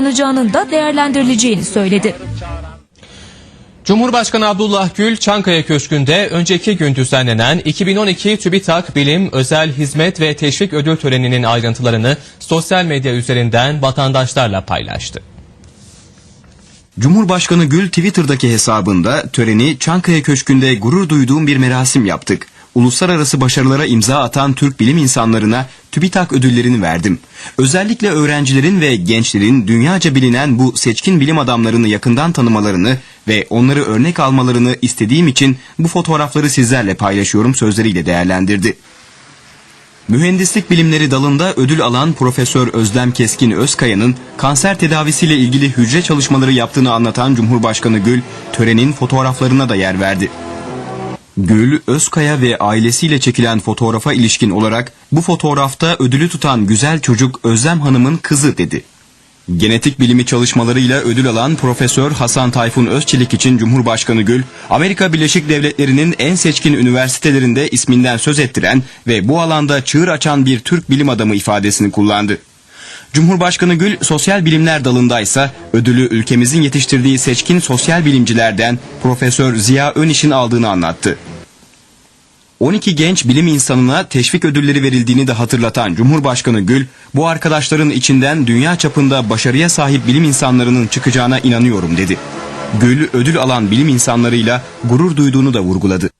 odaklanacağının da değerlendirileceğini söyledi. Cumhurbaşkanı Abdullah Gül, Çankaya Köşkü'nde önceki gün düzenlenen 2012 TÜBİTAK Bilim Özel Hizmet ve Teşvik Ödül Töreni'nin ayrıntılarını sosyal medya üzerinden vatandaşlarla paylaştı. Cumhurbaşkanı Gül Twitter'daki hesabında töreni Çankaya Köşkü'nde gurur duyduğum bir merasim yaptık. Uluslararası başarılara imza atan Türk bilim insanlarına TÜBİTAK ödüllerini verdim. Özellikle öğrencilerin ve gençlerin dünyaca bilinen bu seçkin bilim adamlarını yakından tanımalarını ve onları örnek almalarını istediğim için bu fotoğrafları sizlerle paylaşıyorum sözleriyle değerlendirdi. Mühendislik bilimleri dalında ödül alan Profesör Özlem Keskin Özkaya'nın kanser tedavisiyle ilgili hücre çalışmaları yaptığını anlatan Cumhurbaşkanı Gül, törenin fotoğraflarına da yer verdi. Gül, Özkaya ve ailesiyle çekilen fotoğrafa ilişkin olarak bu fotoğrafta ödülü tutan güzel çocuk Özlem Hanım'ın kızı dedi. Genetik bilimi çalışmalarıyla ödül alan Profesör Hasan Tayfun Özçelik için Cumhurbaşkanı Gül, Amerika Birleşik Devletleri'nin en seçkin üniversitelerinde isminden söz ettiren ve bu alanda çığır açan bir Türk bilim adamı ifadesini kullandı. Cumhurbaşkanı Gül sosyal bilimler dalındaysa ödülü ülkemizin yetiştirdiği seçkin sosyal bilimcilerden Profesör Ziya Öniş'in aldığını anlattı. 12 genç bilim insanına teşvik ödülleri verildiğini de hatırlatan Cumhurbaşkanı Gül, bu arkadaşların içinden dünya çapında başarıya sahip bilim insanlarının çıkacağına inanıyorum dedi. Gül ödül alan bilim insanlarıyla gurur duyduğunu da vurguladı.